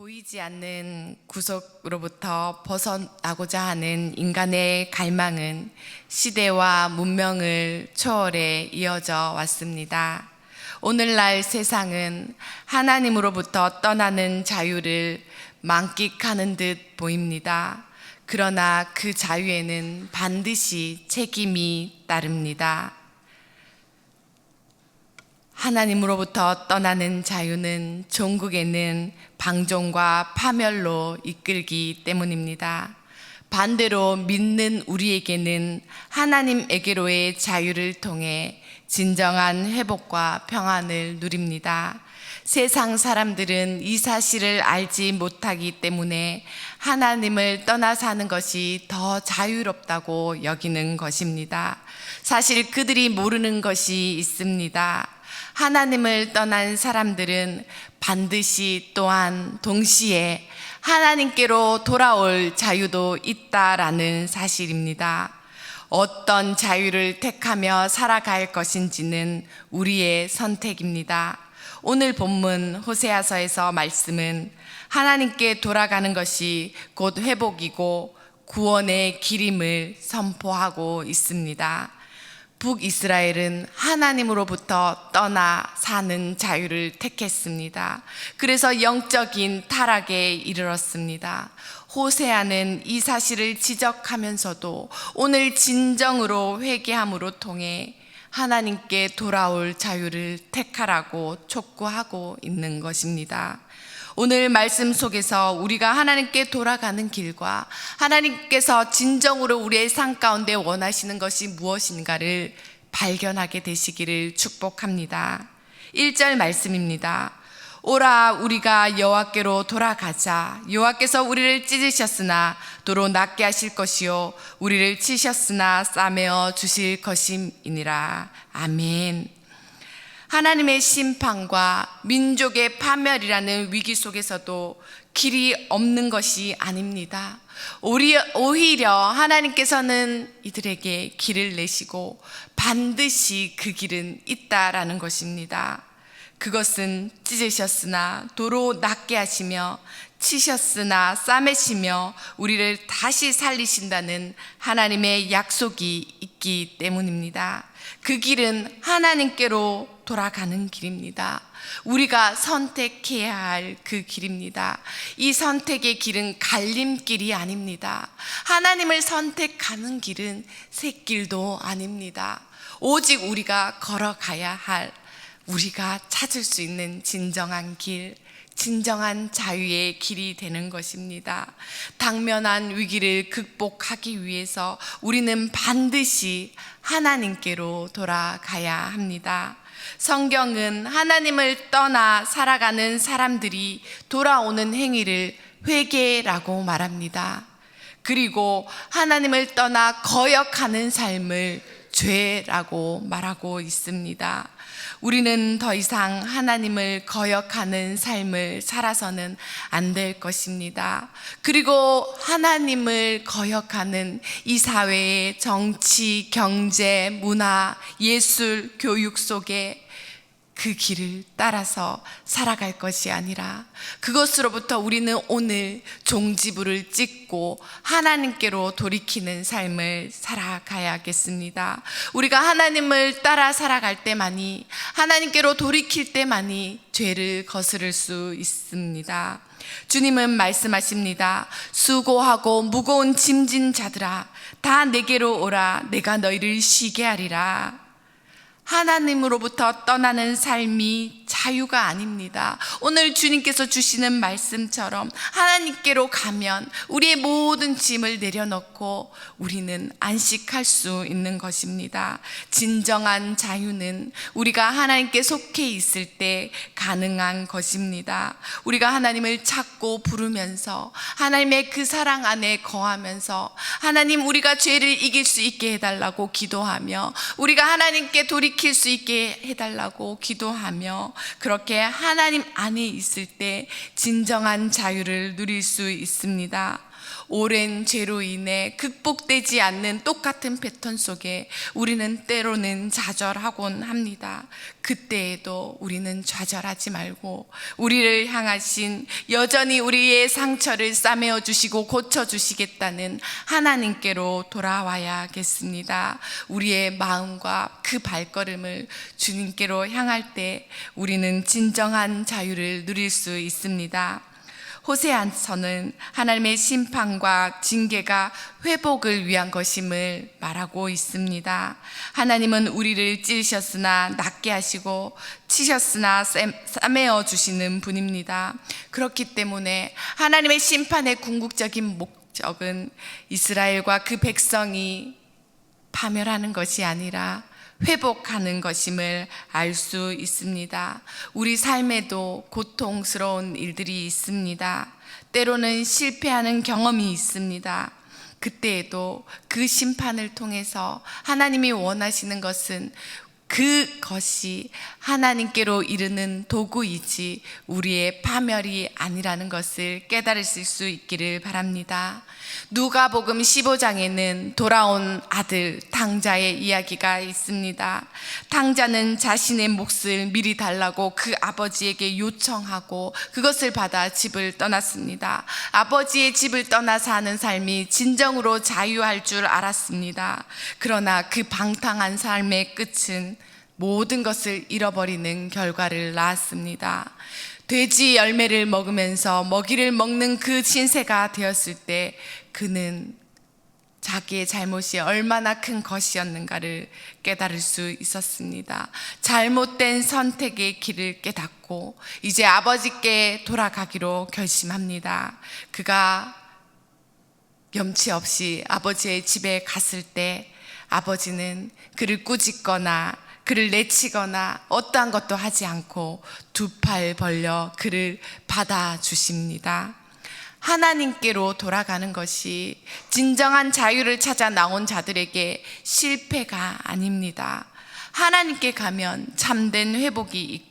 보이지 않는 구속으로부터 벗어나고자 하는 인간의 갈망은 시대와 문명을 초월해 이어져 왔습니다. 오늘날 세상은 하나님으로부터 떠나는 자유를 만끽하는 듯 보입니다. 그러나 그 자유에는 반드시 책임이 따릅니다. 하나님으로부터 떠나는 자유는 종국에는 방종과 파멸로 이끌기 때문입니다. 반대로 믿는 우리에게는 하나님에게로의 자유를 통해 진정한 회복과 평안을 누립니다. 세상 사람들은 이 사실을 알지 못하기 때문에 하나님을 떠나 사는 것이 더 자유롭다고 여기는 것입니다. 사실 그들이 모르는 것이 있습니다. 하나님을 떠난 사람들은 반드시 또한 동시에 하나님께로 돌아올 자유도 있다라는 사실입니다. 어떤 자유를 택하며 살아갈 것인지는 우리의 선택입니다. 오늘 본문 호세아서에서 말씀은 하나님께 돌아가는 것이 곧 회복이고 구원의 길임을 선포하고 있습니다. 북이스라엘은 하나님으로부터 떠나 사는 자유를 택했습니다. 그래서 영적인 타락에 이르렀습니다. 호세아는 이 사실을 지적하면서도 오늘 진정으로 회개함으로 통해 하나님께 돌아올 자유를 택하라고 촉구하고 있는 것입니다. 오늘 말씀 속에서 우리가 하나님께 돌아가는 길과 하나님께서 진정으로 우리의 삶 가운데 원하시는 것이 무엇인가를 발견하게 되시기를 축복합니다. 1절 말씀입니다. 오라 우리가 여호와께로 돌아가자 여호와께서 우리를 찢으셨으나 도로 낫게 하실 것이요 우리를 치셨으나 싸매어 주실 것임이니라 아멘. 하나님의 심판과 민족의 파멸이라는 위기 속에서도 길이 없는 것이 아닙니다. 오히려 하나님께서는 이들에게 길을 내시고 반드시 그 길은 있다라는 것입니다. 그것은 찢으셨으나 도로 낫게 하시며 치셨으나 싸매시며 우리를 다시 살리신다는 하나님의 약속이 있기 때문입니다. 그 길은 하나님께로 돌아가는 길입니다. 우리가 선택해야 할 그 길입니다. 이 선택의 길은 갈림길이 아닙니다. 하나님을 선택하는 길은 새길도 아닙니다. 오직 우리가 걸어가야 할 우리가 찾을 수 있는 진정한 길, 진정한 자유의 길이 되는 것입니다. 당면한 위기를 극복하기 위해서 우리는 반드시 하나님께로 돌아가야 합니다. 성경은 하나님을 떠나 살아가는 사람들이 돌아오는 행위를 회개라고 말합니다. 그리고 하나님을 떠나 거역하는 삶을 죄라고 말하고 있습니다. 우리는 더 이상 하나님을 거역하는 삶을 살아서는 안 될 것입니다. 그리고 하나님을 거역하는 이 사회의 정치, 경제, 문화, 예술, 교육 속에 그 길을 따라서 살아갈 것이 아니라 그것으로부터 우리는 오늘 종지부를 찍고 하나님께로 돌이키는 삶을 살아가야겠습니다. 우리가 하나님을 따라 살아갈 때만이 하나님께로 돌이킬 때만이 죄를 거스를 수 있습니다. 주님은 말씀하십니다. 수고하고 무거운 짐진 자들아, 다 내게로 오라. 내가 너희를 쉬게 하리라. 하나님으로부터 떠나는 삶이 자유가 아닙니다. 오늘 주님께서 주시는 말씀처럼 하나님께로 가면 우리의 모든 짐을 내려놓고 우리는 안식할 수 있는 것입니다. 진정한 자유는 우리가 하나님께 속해 있을 때 가능한 것입니다. 우리가 하나님을 찾고 부르면서 하나님의 그 사랑 안에 거하면서 하나님 우리가 죄를 이길 수 있게 해달라고 기도하며 우리가 하나님께 돌이 킬 수 있게 해달라고 기도하며 그렇게 하나님 안에 있을 때 진정한 자유를 누릴 수 있습니다. 오랜 죄로 인해 극복되지 않는 똑같은 패턴 속에 우리는 때로는 좌절하곤 합니다. 그때에도 우리는 좌절하지 말고 우리를 향하신 여전히 우리의 상처를 싸매어 주시고 고쳐 주시겠다는 하나님께로 돌아와야겠습니다. 우리의 마음과 그 발걸음을 주님께로 향할 때 우리는 진정한 자유를 누릴 수 있습니다. 호세안서는 하나님의 심판과 징계가 회복을 위한 것임을 말하고 있습니다. 하나님은 우리를 찌르셨으나 낫게 하시고 치셨으나 쌈- 싸매어 주시는 분입니다. 그렇기 때문에 하나님의 심판의 궁극적인 목적은 이스라엘과 그 백성이 파멸하는 것이 아니라 회복하는 것임을 알 수 있습니다. 우리 삶에도 고통스러운 일들이 있습니다. 때로는 실패하는 경험이 있습니다. 그때에도 그 심판을 통해서 하나님이 원하시는 것은 그것이 하나님께로 이르는 도구이지 우리의 파멸이 아니라는 것을 깨달으실 수 있기를 바랍니다. 누가복음 15장에는 돌아온 아들 당자의 이야기가 있습니다. 당자는 자신의 몫을 미리 달라고 그 아버지에게 요청하고 그것을 받아 집을 떠났습니다. 아버지의 집을 떠나 사는 삶이 진정으로 자유할 줄 알았습니다. 그러나 그 방탕한 삶의 끝은 모든 것을 잃어버리는 결과를 낳았습니다. 돼지 열매를 먹으면서 먹이를 먹는 그 신세가 되었을 때 그는 자기의 잘못이 얼마나 큰 것이었는가를 깨달을 수 있었습니다. 잘못된 선택의 길을 깨닫고 이제 아버지께 돌아가기로 결심합니다. 그가 염치 없이 아버지의 집에 갔을 때 아버지는 그를 꾸짖거나 그를 내치거나 어떠한 것도 하지 않고 두 팔 벌려 그를 받아 주십니다. 하나님께로 돌아가는 것이 진정한 자유를 찾아 나온 자들에게 실패가 아닙니다. 하나님께 가면 참된 회복이 있고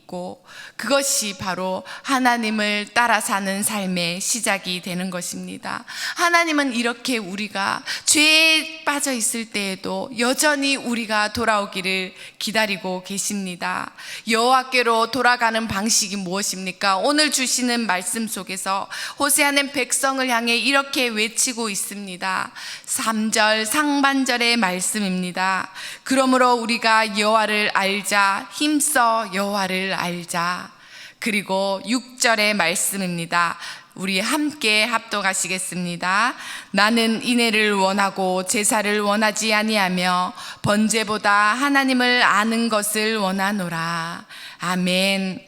그것이 바로 하나님을 따라 사는 삶의 시작이 되는 것입니다. 하나님은 이렇게 우리가 죄에 빠져 있을 때에도 여전히 우리가 돌아오기를 기다리고 계십니다. 여호와께로 돌아가는 방식이 무엇입니까? 오늘 주시는 말씀 속에서 호세아는 백성을 향해 이렇게 외치고 있습니다. 3절 상반절의 말씀입니다. 그러므로 우리가 여호와를 알자 힘써 여호와를 알자. 그리고 6절의 말씀입니다. 우리 함께 합독하시겠습니다. 나는 인애를 원하고 제사를 원하지 아니하며 번제보다 하나님을 아는 것을 원하노라. 아멘.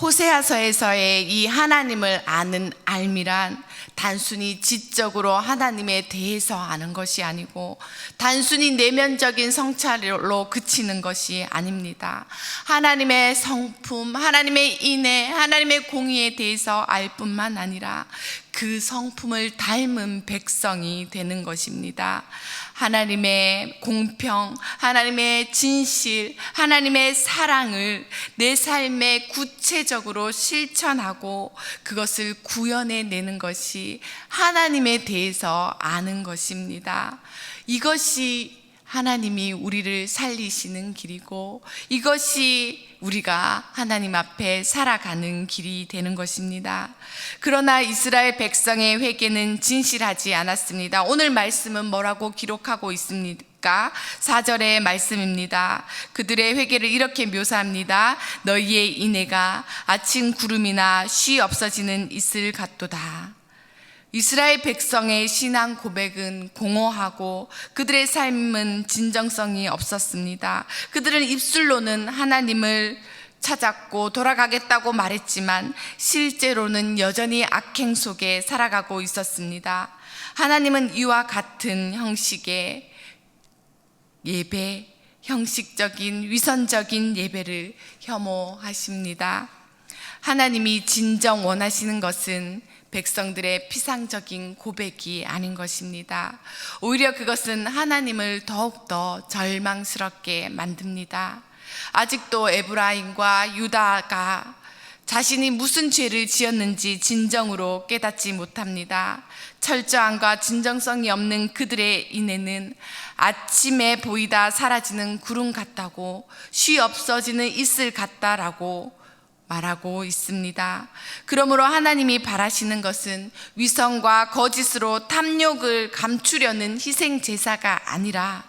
호세아서에서의 이 하나님을 아는 알미란 단순히 지적으로 하나님에 대해서 아는 것이 아니고 단순히 내면적인 성찰로 그치는 것이 아닙니다. 하나님의 성품, 하나님의 인애, 하나님의 공의에 대해서 알 뿐만 아니라 그 성품을 닮은 백성이 되는 것입니다. 하나님의 공평, 하나님의 진실, 하나님의 사랑을 내 삶에 구체적으로 실천하고 그것을 구현해 내는 것이 하나님에 대해서 아는 것입니다. 이것이 하나님이 우리를 살리시는 길이고 이것이 우리가 하나님 앞에 살아가는 길이 되는 것입니다. 그러나 이스라엘 백성의 회개는 진실하지 않았습니다. 오늘 말씀은 뭐라고 기록하고 있습니까? 4절의 말씀입니다. 그들의 회개를 이렇게 묘사합니다. 너희의 인애가 아침 구름이나 쉬 없어지는 이슬 같도다. 이스라엘 백성의 신앙 고백은 공허하고 그들의 삶은 진정성이 없었습니다. 그들은 입술로는 하나님을 찾았고 돌아가겠다고 말했지만 실제로는 여전히 악행 속에 살아가고 있었습니다. 하나님은 이와 같은 형식의 예배, 형식적인 위선적인 예배를 혐오하십니다. 하나님이 진정 원하시는 것은 백성들의 피상적인 고백이 아닌 것입니다. 오히려 그것은 하나님을 더욱더 절망스럽게 만듭니다. 아직도 에브라임과 유다가 자신이 무슨 죄를 지었는지 진정으로 깨닫지 못합니다. 철저함과 진정성이 없는 그들의 인해는 아침에 보이다 사라지는 구름 같다고 쉬 없어지는 이슬 같다라고 말하고 있습니다. 그러므로 하나님이 바라시는 것은 위성과 거짓으로 탐욕을 감추려는 희생 제사가 아니라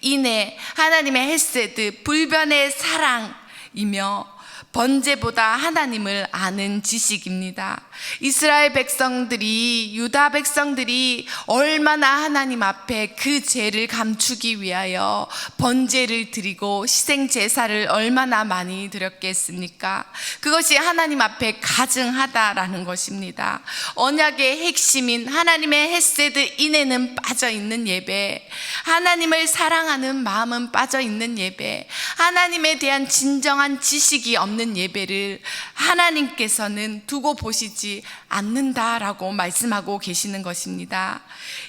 이내 하나님의 헬세드 불변의 사랑이며 번제보다 하나님을 아는 지식입니다. 이스라엘 백성들이 유다 백성들이 얼마나 하나님 앞에 그 죄를 감추기 위하여 번제를 드리고 희생 제사를 얼마나 많이 드렸겠습니까? 그것이 하나님 앞에 가증하다라는 것입니다. 언약의 핵심인 하나님의 헬세드 인에는 빠져 있는 예배, 하나님을 사랑하는 마음은 빠져 있는 예배, 하나님에 대한 진정한 지식이 없는 예배를 하나님께서는 두고 보시지 않는다라고 말씀하고 계시는 것입니다.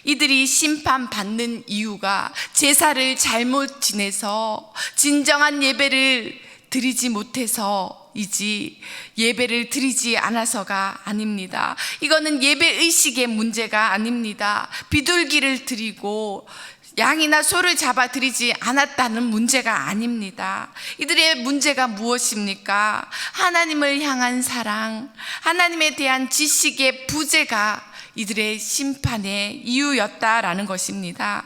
이들이 심판받는 이유가 제사를 잘못 지내서 진정한 예배를 드리지 못해서 이지 예배를 드리지 않아서가 아닙니다. 이거는 예배 의식의 문제가 아닙니다. 비둘기를 드리고 양이나 소를 잡아 드리지 않았다는 문제가 아닙니다. 이들의 문제가 무엇입니까? 하나님을 향한 사랑, 하나님에 대한 지식의 부재가 이들의 심판의 이유였다라는 것입니다.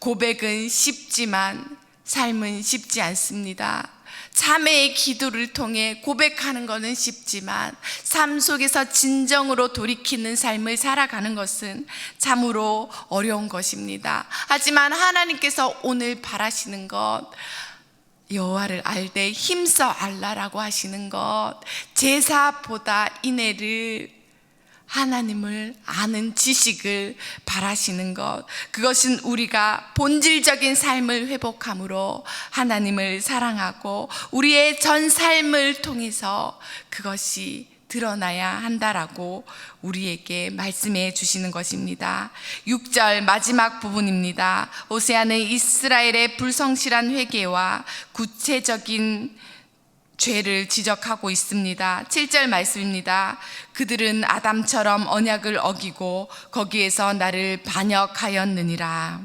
고백은 쉽지만 삶은 쉽지 않습니다. 자매의 기도를 통해 고백하는 것은 쉽지만 삶 속에서 진정으로 돌이키는 삶을 살아가는 것은 참으로 어려운 것입니다. 하지만 하나님께서 오늘 바라시는 것 여호와를 알되 힘써 알라라고 하시는 것 제사보다 인애를 하나님을 아는 지식을 바라시는 것, 그것은 우리가 본질적인 삶을 회복함으로 하나님을 사랑하고 우리의 전 삶을 통해서 그것이 드러나야 한다라고 우리에게 말씀해 주시는 것입니다. 6절 마지막 부분입니다. 오세아는 이스라엘의 불성실한 회개와 구체적인 죄를 지적하고 있습니다. 7절 말씀입니다. 그들은 아담처럼 언약을 어기고 거기에서 나를 반역하였느니라.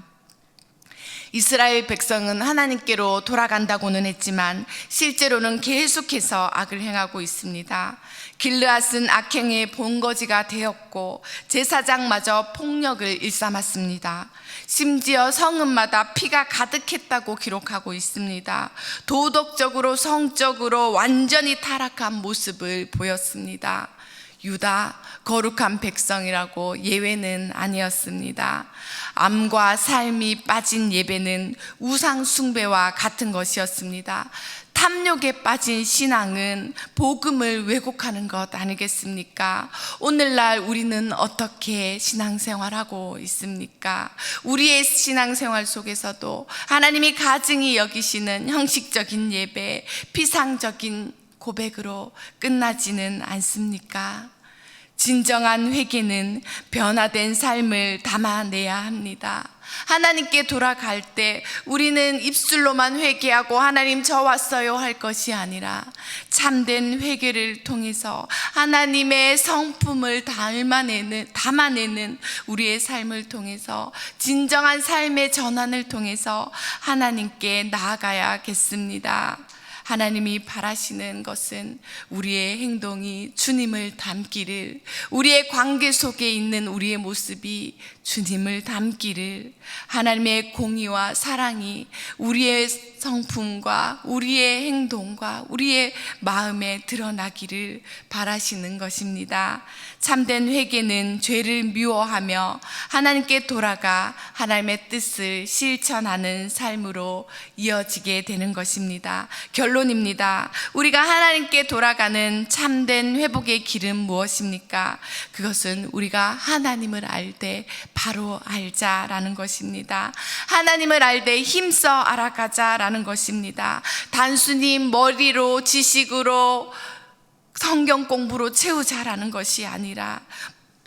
이스라엘 백성은 하나님께로 돌아간다고는 했지만 실제로는 계속해서 악을 행하고 있습니다. 길르앗은 악행의 본거지가 되었고 제사장마저 폭력을 일삼았습니다. 심지어 성읍마다 피가 가득했다고 기록하고 있습니다. 도덕적으로 성적으로 완전히 타락한 모습을 보였습니다. 유다 거룩한 백성이라고 예외는 아니었습니다. 암과 삶이 빠진 예배는 우상 숭배와 같은 것이었습니다. 탐욕에 빠진 신앙은 복음을 왜곡하는 것 아니겠습니까? 오늘날 우리는 어떻게 신앙생활하고 있습니까? 우리의 신앙생활 속에서도 하나님이 가증히 여기시는 형식적인 예배, 피상적인 고백으로 끝나지는 않습니까? 진정한 회개는 변화된 삶을 담아내야 합니다. 하나님께 돌아갈 때 우리는 입술로만 회개하고 하나님 저 왔어요 할 것이 아니라 참된 회개를 통해서 하나님의 성품을 담아내는, 담아내는 우리의 삶을 통해서 진정한 삶의 전환을 통해서 하나님께 나아가야겠습니다. 하나님이 바라시는 것은 우리의 행동이 주님을 닮기를, 우리의 관계 속에 있는 우리의 모습이 주님을 닮기를, 하나님의 공의와 사랑이 우리의 성품과 우리의 행동과 우리의 마음에 드러나기를 바라시는 것입니다. 참된 회개는 죄를 미워하며 하나님께 돌아가 하나님의 뜻을 실천하는 삶으로 이어지게 되는 것입니다. 결 론입니다. 우리가 하나님께 돌아가는 참된 회복의 길은 무엇입니까? 그것은 우리가 하나님을 알 때 바로 알자라는 것입니다. 하나님을 알 때 힘써 알아가자라는 것입니다. 단순히 머리로 지식으로 성경 공부로 채우자라는 것이 아니라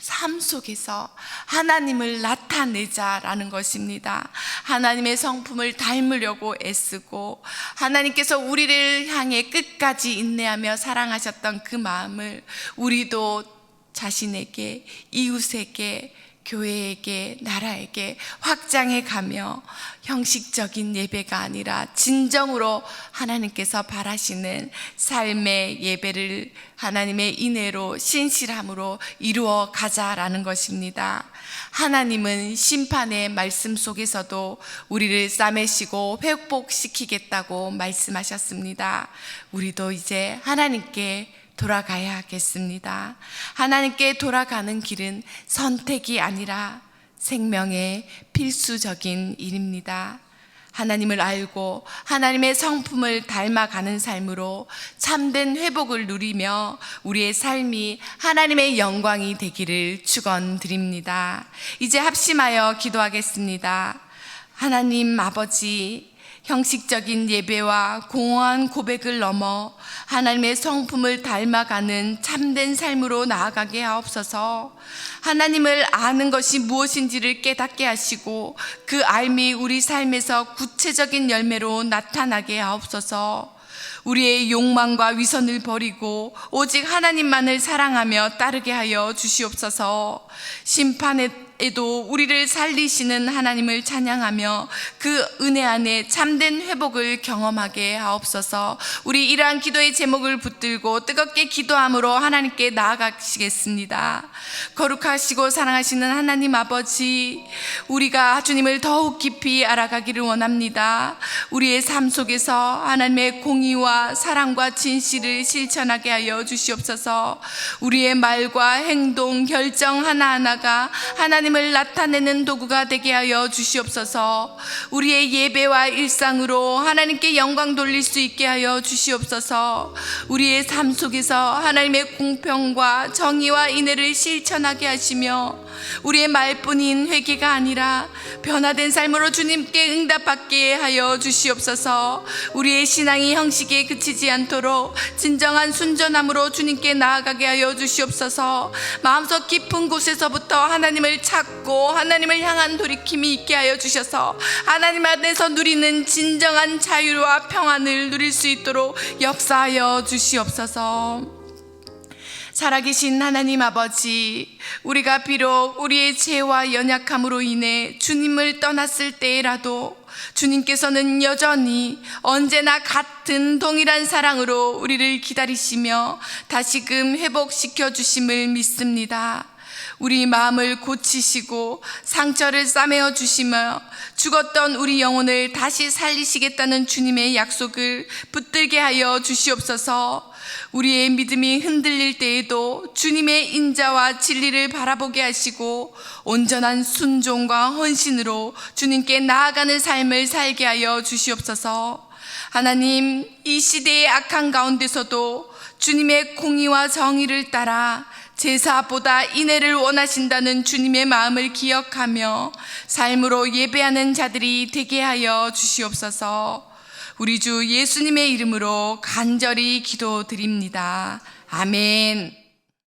삶 속에서 하나님을 나타내자라는 것입니다. 하나님의 성품을 닮으려고 애쓰고 하나님께서 우리를 향해 끝까지 인내하며 사랑하셨던 그 마음을 우리도 자신에게 이웃에게 교회에게 나라에게 확장해 가며 형식적인 예배가 아니라 진정으로 하나님께서 바라시는 삶의 예배를 하나님의 인애로 신실함으로 이루어 가자라는 것입니다. 하나님은 심판의 말씀 속에서도 우리를 싸매시고 회복시키겠다고 말씀하셨습니다. 우리도 이제 하나님께 돌아가야겠습니다. 하나님께 돌아가는 길은 선택이 아니라 생명의 필수적인 일입니다. 하나님을 알고 하나님의 성품을 닮아가는 삶으로 참된 회복을 누리며 우리의 삶이 하나님의 영광이 되기를 축원드립니다. 이제 합심하여 기도하겠습니다. 하나님 아버지 형식적인 예배와 공허한 고백을 넘어 하나님의 성품을 닮아가는 참된 삶으로 나아가게 하옵소서. 하나님을 아는 것이 무엇인지를 깨닫게 하시고 그 알미 우리 삶에서 구체적인 열매로 나타나게 하옵소서. 우리의 욕망과 위선을 버리고 오직 하나님만을 사랑하며 따르게 하여 주시옵소서. 심판 에도 우리를 살리시는 하나님을 찬양하며 그 은혜 안에 참된 회복을 경험하게 하옵소서. 우리 이러한 기도의 제목을 붙들고 뜨겁게 기도함으로 하나님께 나아가시겠습니다. 거룩하시고 사랑하시는 하나님 아버지, 우리가 주님을 더욱 깊이 알아가기를 원합니다. 우리의 삶 속에서 하나님의 공의와 사랑과 진실을 실천하게 하여 주시옵소서. 우리의 말과 행동, 결정 하나하나가 하나님 을 나타내는 도구가 되게 하여 주시옵소서. 우리의 예배와 일상으로 하나님께 영광 돌릴 수 있게 하여 주시옵소서. 우리의 삶 속에서 하나님의 공평과 정의와 인애를 실천하게 하시며 우리의 말뿐인 회개가 아니라 변화된 삶으로 주님께 응답받게 하여 주시옵소서. 우리의 신앙이 형식에 그치지 않도록 진정한 순전함으로 주님께 나아가게 하여 주시옵소서. 마음속 깊은 곳에서부터 하나님을 찾고 하나님을 향한 돌이킴이 있게 하여 주셔서 하나님 안에서 누리는 진정한 자유와 평안을 누릴 수 있도록 역사하여 주시옵소서. 살아계신 하나님 아버지, 우리가 비록 우리의 죄와 연약함으로 인해 주님을 떠났을 때라도 주님께서는 여전히 언제나 같은 동일한 사랑으로 우리를 기다리시며 다시금 회복시켜 주심을 믿습니다. 우리 마음을 고치시고 상처를 싸매어 주시며 죽었던 우리 영혼을 다시 살리시겠다는 주님의 약속을 붙들게 하여 주시옵소서. 우리의 믿음이 흔들릴 때에도 주님의 인자와 진리를 바라보게 하시고 온전한 순종과 헌신으로 주님께 나아가는 삶을 살게 하여 주시옵소서. 하나님, 이 시대의 악한 가운데서도 주님의 공의와 정의를 따라 제사보다 인애를 원하신다는 주님의 마음을 기억하며 삶으로 예배하는 자들이 되게 하여 주시옵소서. 우리 주 예수님의 이름으로 간절히 기도드립니다. 아멘.